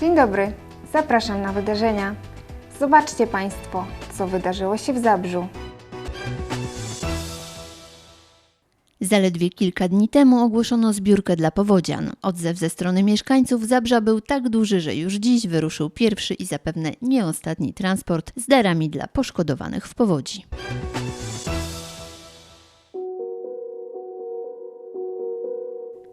Dzień dobry, zapraszam na wydarzenia. Zobaczcie Państwo, co wydarzyło się w Zabrzu. Zaledwie kilka dni temu ogłoszono zbiórkę dla powodzian. Odzew ze strony mieszkańców Zabrza był tak duży, że już dziś wyruszył pierwszy i zapewne nie ostatni transport z darami dla poszkodowanych w powodzi.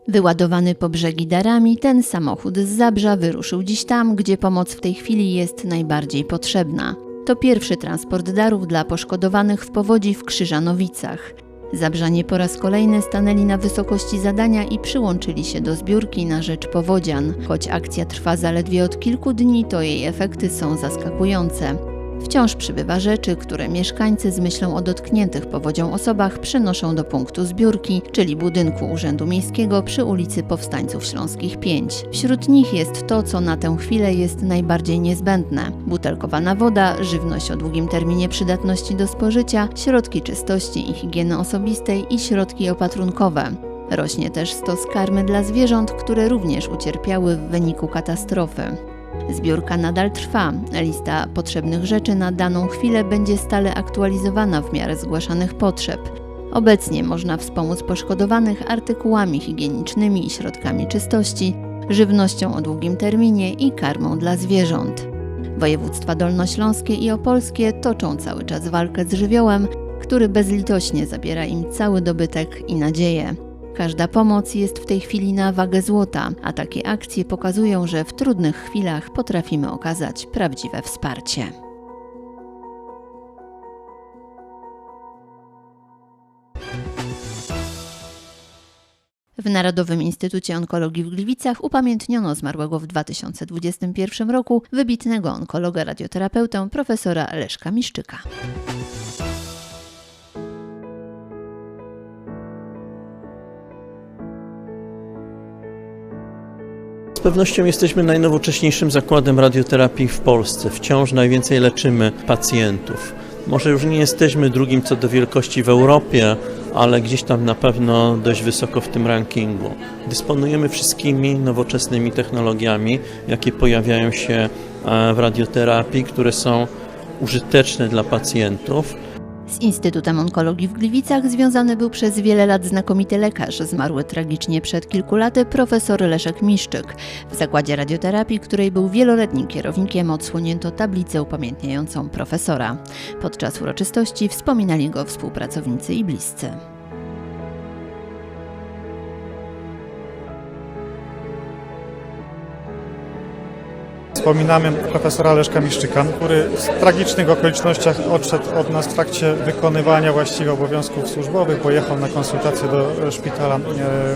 Wyładowany po brzegi darami, ten samochód z Zabrza wyruszył dziś tam, gdzie pomoc w tej chwili jest najbardziej potrzebna. To pierwszy transport darów dla poszkodowanych w powodzi w Krzyżanowicach. Zabrzanie po raz kolejny stanęli na wysokości zadania i przyłączyli się do zbiórki na rzecz powodzian. Choć akcja trwa zaledwie od kilku dni, to jej efekty są zaskakujące. Wciąż przybywa rzeczy, które mieszkańcy z myślą o dotkniętych powodzią osobach przynoszą do punktu zbiórki, czyli budynku Urzędu Miejskiego przy ulicy Powstańców Śląskich 5. Wśród nich jest to, co na tę chwilę jest najbardziej niezbędne: butelkowana woda, żywność o długim terminie przydatności do spożycia, środki czystości i higieny osobistej i środki opatrunkowe. Rośnie też stos karmy dla zwierząt, które również ucierpiały w wyniku katastrofy. Zbiórka nadal trwa. Lista potrzebnych rzeczy na daną chwilę będzie stale aktualizowana w miarę zgłaszanych potrzeb. Obecnie można wspomóc poszkodowanych artykułami higienicznymi i środkami czystości, żywnością o długim terminie i karmą dla zwierząt. Województwa dolnośląskie i opolskie toczą cały czas walkę z żywiołem, który bezlitośnie zabiera im cały dobytek i nadzieję. Każda pomoc jest w tej chwili na wagę złota, a takie akcje pokazują, że w trudnych chwilach potrafimy okazać prawdziwe wsparcie. W Narodowym Instytucie Onkologii w Gliwicach upamiętniono zmarłego w 2021 roku wybitnego onkologa radioterapeutę profesora Leszka Miszczyka. Pewnością jesteśmy najnowocześniejszym zakładem radioterapii w Polsce. Wciąż najwięcej leczymy pacjentów. Może już nie jesteśmy drugim co do wielkości w Europie, ale gdzieś tam na pewno dość wysoko w tym rankingu. Dysponujemy wszystkimi nowoczesnymi technologiami, jakie pojawiają się e, w radioterapii, które są użyteczne dla pacjentów. Z Instytutem Onkologii w Gliwicach związany był przez wiele lat znakomity lekarz, zmarły tragicznie przed kilku laty profesor Leszek Miszczyk. W zakładzie radioterapii, której był wieloletnim kierownikiem, odsłonięto tablicę upamiętniającą profesora. Podczas uroczystości wspominali go współpracownicy i bliscy. Wspominamy profesora Leszka Miszczyka, który w tragicznych okolicznościach odszedł od nas w trakcie wykonywania właściwie obowiązków służbowych, pojechał na konsultację do szpitala e,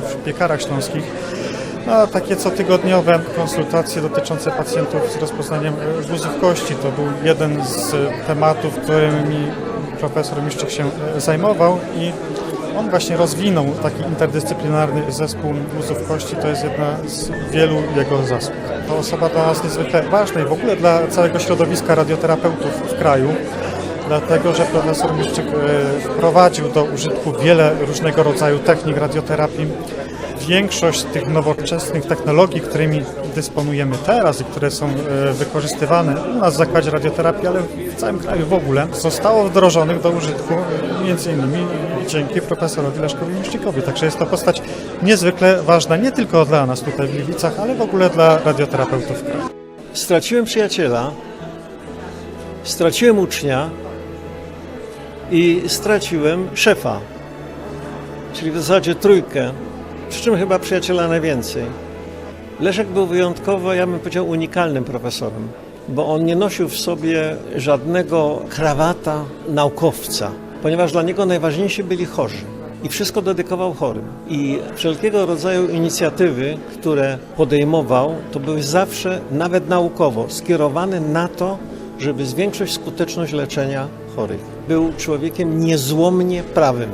w Piekarach Śląskich. A takie cotygodniowe konsultacje dotyczące pacjentów z rozpoznaniem e, guzów kości to był jeden z tematów, którymi profesor Miszczyk się e, zajmował i on właśnie rozwinął taki interdyscyplinarny zespół guzów kości. To jest jedna z wielu jego zasług. To osoba dla nas niezwykle ważna i w ogóle dla całego środowiska radioterapeutów w kraju, dlatego że profesor Miszczyk e, wprowadził do użytku wiele różnego rodzaju technik radioterapii. Większość tych nowoczesnych technologii, którymi dysponujemy teraz i które są e, wykorzystywane u nas w zakładzie radioterapii, ale w całym kraju w ogóle, zostało wdrożonych do użytku e, między innymi dzięki profesorowi Leszkowi Miszczykowi. Także jest to postać niezwykle ważna nie tylko dla nas tutaj w Gliwicach, ale w ogóle dla radioterapeutów w kraju. Straciłem przyjaciela, straciłem ucznia i straciłem szefa, czyli w zasadzie trójkę, przy czym chyba przyjaciela najwięcej. Leszek był wyjątkowo, ja bym powiedział, unikalnym profesorem, bo on nie nosił w sobie żadnego krawata naukowca, ponieważ dla niego najważniejsi byli chorzy i wszystko dedykował chorym. I wszelkiego rodzaju inicjatywy, które podejmował, to były zawsze, nawet naukowo, skierowane na to, żeby zwiększyć skuteczność leczenia chorych. Był człowiekiem niezłomnie prawym.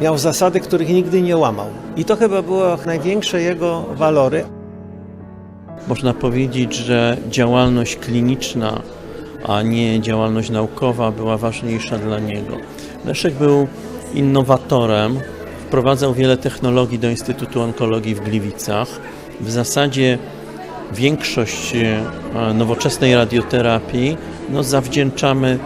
Miał zasady, których nigdy nie łamał. I to chyba było największe jego walory. Można powiedzieć, że działalność kliniczna, a nie działalność naukowa była ważniejsza dla niego. Leszek był innowatorem, wprowadzał wiele technologii do Instytutu Onkologii w Gliwicach. W zasadzie większość e, nowoczesnej radioterapii no, zawdzięczamy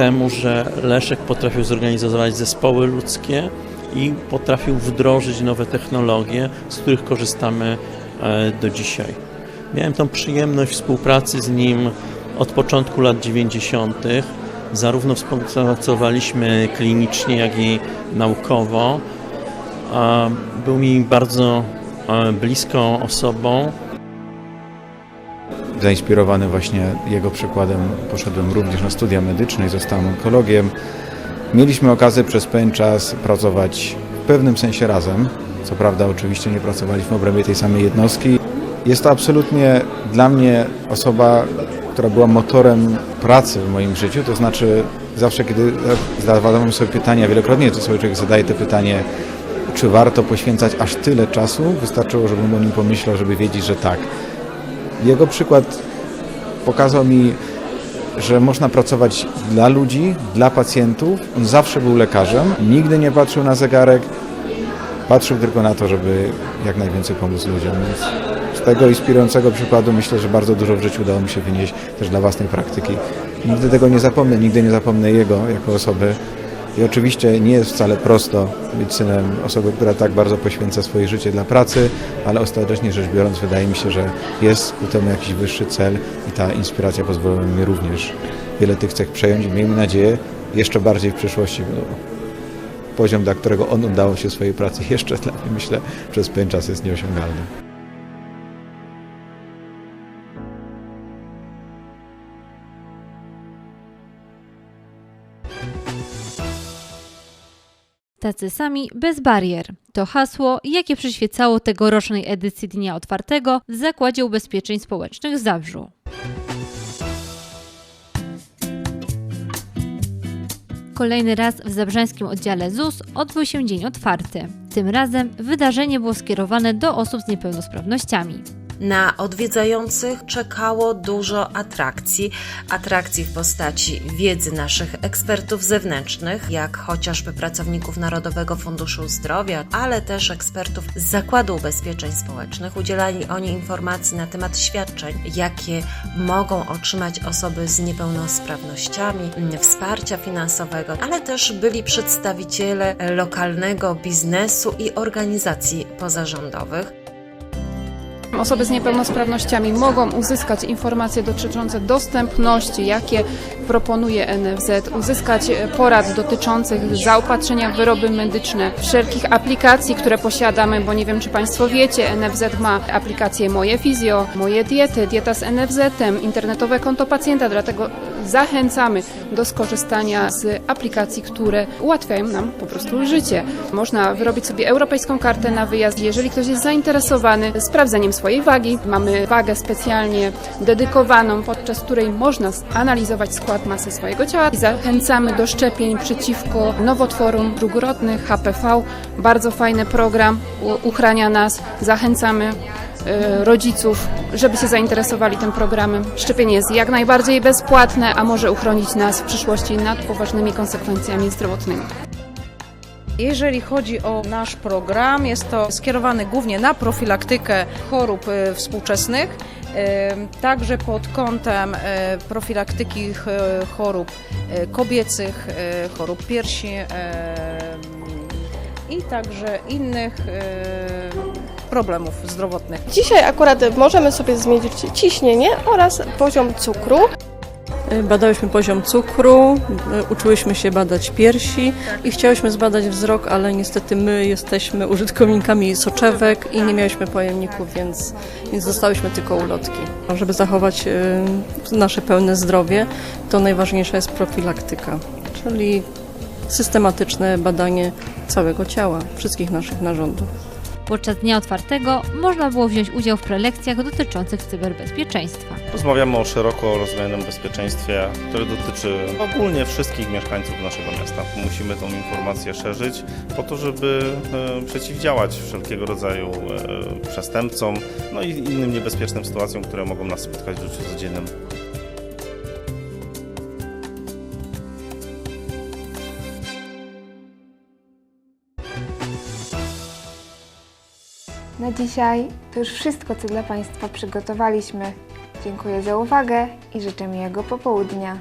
temu, że Leszek potrafił zorganizować zespoły ludzkie i potrafił wdrożyć nowe technologie, z których korzystamy e, do dzisiaj. Miałem tą przyjemność współpracy z nim od początku lat 90. Zarówno współpracowaliśmy klinicznie, jak i naukowo. Był mi bardzo e, bliską osobą. Zainspirowany właśnie jego przykładem poszedłem również na studia medyczne i zostałem onkologiem. Mieliśmy okazję przez pewien czas pracować w pewnym sensie razem. Co prawda oczywiście nie pracowaliśmy w obrębie tej samej jednostki. Jest to absolutnie dla mnie osoba, która była motorem pracy w moim życiu, to znaczy zawsze kiedy zadawałem sobie pytania, wielokrotnie to sobie człowiek zadaje te pytanie, czy warto poświęcać aż tyle czasu, wystarczyło, żebym o nim pomyślał, żeby wiedzieć, że tak. Jego przykład pokazał mi, że można pracować dla ludzi, dla pacjentów. On zawsze był lekarzem, nigdy nie patrzył na zegarek, patrzył tylko na to, żeby jak najwięcej pomóc ludziom. Więc z tego inspirującego przykładu myślę, że bardzo dużo w życiu udało mi się wynieść też dla własnej praktyki. Nigdy tego nie zapomnę, nigdy nie zapomnę jego jako osoby. I oczywiście nie jest wcale prosto być synem osoby, która tak bardzo poświęca swoje życie dla pracy, ale ostatecznie rzecz biorąc wydaje mi się, że jest ku temu jakiś wyższy cel i ta inspiracja pozwoliła mi również wiele tych cech przejąć i miejmy nadzieję jeszcze bardziej w przyszłości. No, poziom, dla którego on oddawał się swojej pracy jeszcze dla mnie myślę przez pewien czas jest nieosiągalny. Tacy sami bez barier. To hasło, jakie przyświecało tegorocznej edycji Dnia Otwartego w Zakładzie Ubezpieczeń Społecznych w Zabrzu. Kolejny raz w zabrzańskim oddziale ZUS odbył się Dzień Otwarty. Tym razem wydarzenie było skierowane do osób z niepełnosprawnościami. Na odwiedzających czekało dużo atrakcji. Atrakcji w postaci wiedzy naszych ekspertów zewnętrznych, jak chociażby pracowników Narodowego Funduszu Zdrowia, ale też ekspertów z Zakładu Ubezpieczeń Społecznych. Udzielali oni informacji na temat świadczeń, jakie mogą otrzymać osoby z niepełnosprawnościami, wsparcia finansowego, ale też byli przedstawiciele lokalnego biznesu i organizacji pozarządowych. Osoby z niepełnosprawnościami mogą uzyskać informacje dotyczące dostępności, jakie proponuje NFZ, uzyskać porad dotyczących zaopatrzenia w wyroby medyczne, wszelkich aplikacji, które posiadamy, bo nie wiem, czy Państwo wiecie, NFZ ma aplikację Moje Fizjo, Moje Diety, Dieta z NFZ-em, internetowe konto pacjenta, dlatego zachęcamy do skorzystania z aplikacji, które ułatwiają nam po prostu życie. Można wyrobić sobie europejską kartę na wyjazd, jeżeli ktoś jest zainteresowany sprawdzeniem swojej wagi. Mamy wagę specjalnie dedykowaną, podczas której można analizować skład masy swojego ciała. I zachęcamy do szczepień przeciwko nowotworom drugorodnych, HPV. Bardzo fajny program, uchrania nas. Zachęcamy e, rodziców, żeby się zainteresowali tym programem. Szczepienie jest jak najbardziej bezpłatne, a może uchronić nas w przyszłości nad poważnymi konsekwencjami zdrowotnymi. Jeżeli chodzi o nasz program, jest to skierowany głównie na profilaktykę chorób e, współczesnych, także pod kątem e, profilaktyki ch- chorób e, kobiecych, e, chorób piersi i także innych problemów zdrowotnych. Dzisiaj akurat możemy sobie zmierzyć ciśnienie oraz poziom cukru. Badałyśmy poziom cukru, y, uczyłyśmy się badać piersi i chciałyśmy zbadać wzrok, ale niestety my jesteśmy użytkownikami soczewek i nie miałyśmy pojemników, więc, więc dostałyśmy tylko ulotki. Żeby zachować y, nasze pełne zdrowie, to najważniejsza jest profilaktyka, czyli systematyczne badanie całego ciała, wszystkich naszych narządów. Podczas Dnia Otwartego można było wziąć udział w prelekcjach dotyczących cyberbezpieczeństwa. Rozmawiamy o szeroko rozumianym bezpieczeństwie, które dotyczy ogólnie wszystkich mieszkańców naszego miasta. Musimy tą informację szerzyć po to, żeby e, przeciwdziałać wszelkiego rodzaju e, przestępcom, no i innym niebezpiecznym sytuacjom, które mogą nas spotkać w życiu codziennym. Na dzisiaj to już wszystko, co dla Państwa przygotowaliśmy. Dziękuję za uwagę i życzę miłego popołudnia.